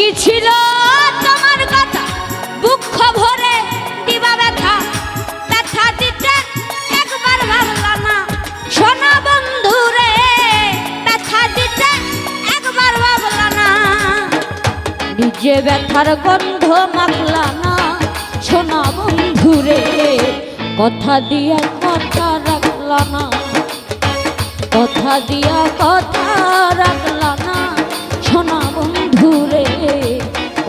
কি ছিল তোমার কথা? দুঃখ ভরে দিবা ব্যথা। ব্যথা দিতে একবার না। সোনা বন্ধু রে, ব্যথা দিতে একবার ভাবলা না। নিজে ব্যথার গন্ধ মাখলা না। সোনা বন্ধু রে, কথা দিয়া কথা রাখলা না। কথা দিয়া কথা রাখলা না।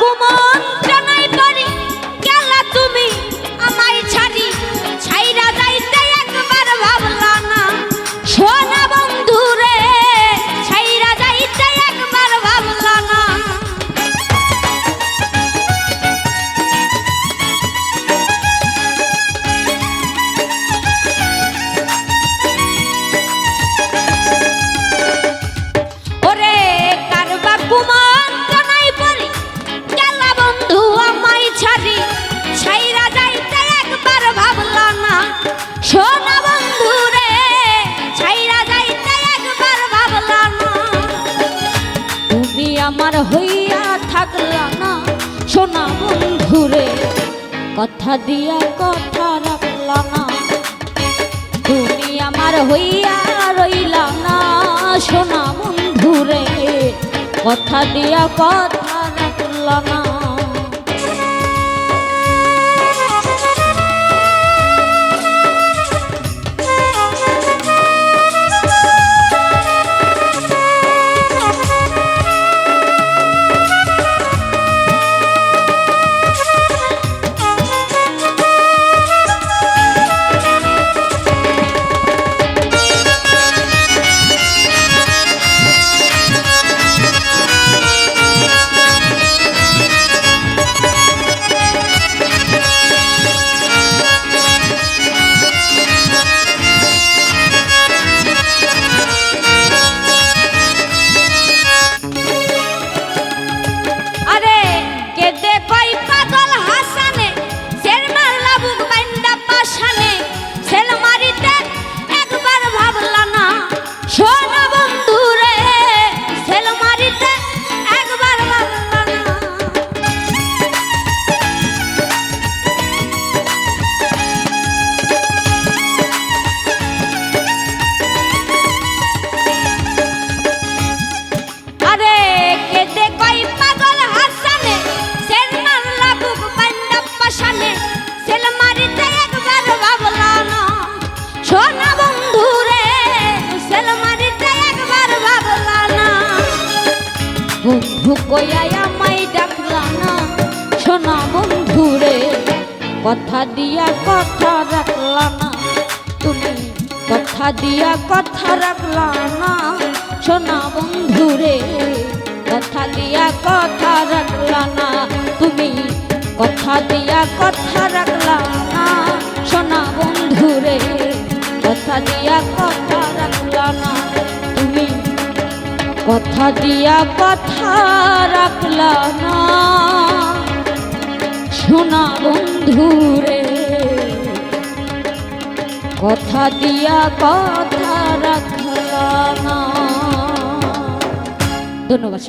না কথা দিয়া কথা রাখল না। তুমি আমার হইয়া রইল না, সোনা বন্ধুরে। কথা দিয়া কথা রাখল না। কইয়াই আমায় ডাকলা না। সোনা বন্ধুরে কথা দিয়া কথা রাখলা না। তুমি কথা দিয়া কথা রাখলা না। সোনা বন্ধুরে কথা দিয়া কথা রাখলা না। তুমি কথা দিয়া কথা রাখলা না। সোনা বন্ধুরে কথা দিয়া কথা রাখলা না। কথা দিয়া কথা রাখলা না। শোনা বন্ধুরে কথা দিয়া কথা রাখলা না। ধন্যবাদ